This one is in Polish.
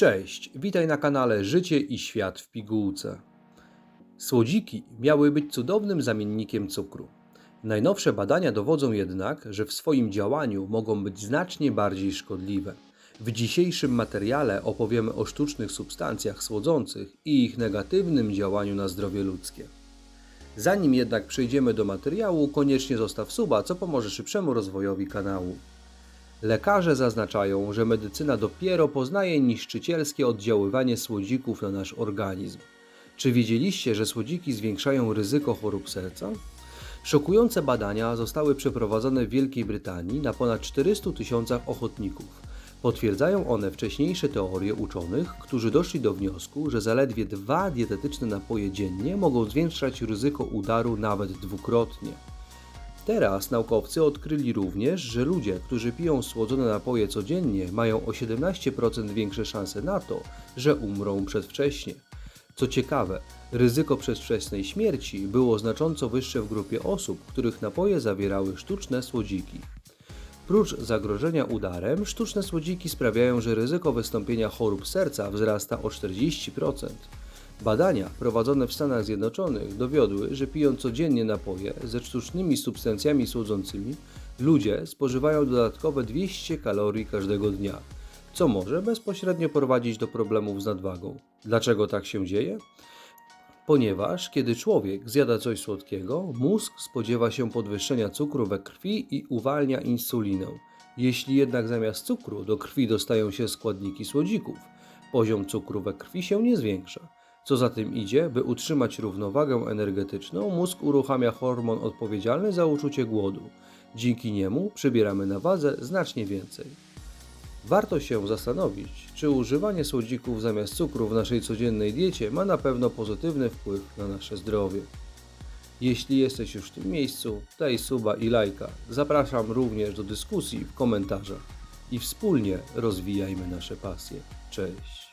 Cześć, witaj na kanale Życie i Świat w pigułce. Słodziki miały być cudownym zamiennikiem cukru. Najnowsze badania dowodzą jednak, że w swoim działaniu mogą być znacznie bardziej szkodliwe. W dzisiejszym materiale opowiemy o sztucznych substancjach słodzących i ich negatywnym działaniu na zdrowie ludzkie. Zanim jednak przejdziemy do materiału, koniecznie zostaw suba, co pomoże szybszemu rozwojowi kanału. Lekarze zaznaczają, że medycyna dopiero poznaje niszczycielskie oddziaływanie słodzików na nasz organizm. Czy wiedzieliście, że słodziki zwiększają ryzyko chorób serca? Szokujące badania zostały przeprowadzone w Wielkiej Brytanii na ponad 400 tysiącach ochotników. Potwierdzają one wcześniejsze teorie uczonych, którzy doszli do wniosku, że zaledwie dwa dietetyczne napoje dziennie mogą zwiększać ryzyko udaru nawet dwukrotnie. Teraz naukowcy odkryli również, że ludzie, którzy piją słodzone napoje codziennie, mają o 17% większe szanse na to, że umrą przedwcześnie. Co ciekawe, ryzyko przedwczesnej śmierci było znacząco wyższe w grupie osób, których napoje zawierały sztuczne słodziki. Prócz zagrożenia udarem, sztuczne słodziki sprawiają, że ryzyko wystąpienia chorób serca wzrasta o 40%. Badania prowadzone w Stanach Zjednoczonych dowiodły, że pijąc codziennie napoje ze sztucznymi substancjami słodzącymi, ludzie spożywają dodatkowe 200 kalorii każdego dnia, co może bezpośrednio prowadzić do problemów z nadwagą. Dlaczego tak się dzieje? Ponieważ kiedy człowiek zjada coś słodkiego, mózg spodziewa się podwyższenia cukru we krwi i uwalnia insulinę. Jeśli jednak zamiast cukru do krwi dostają się składniki słodzików, poziom cukru we krwi się nie zwiększa. Co za tym idzie, by utrzymać równowagę energetyczną, mózg uruchamia hormon odpowiedzialny za uczucie głodu. Dzięki niemu przybieramy na wadze znacznie więcej. Warto się zastanowić, czy używanie słodzików zamiast cukru w naszej codziennej diecie ma na pewno pozytywny wpływ na nasze zdrowie. Jeśli jesteś już w tym miejscu, daj suba i lajka. Zapraszam również do dyskusji w komentarzach i wspólnie rozwijajmy nasze pasje. Cześć!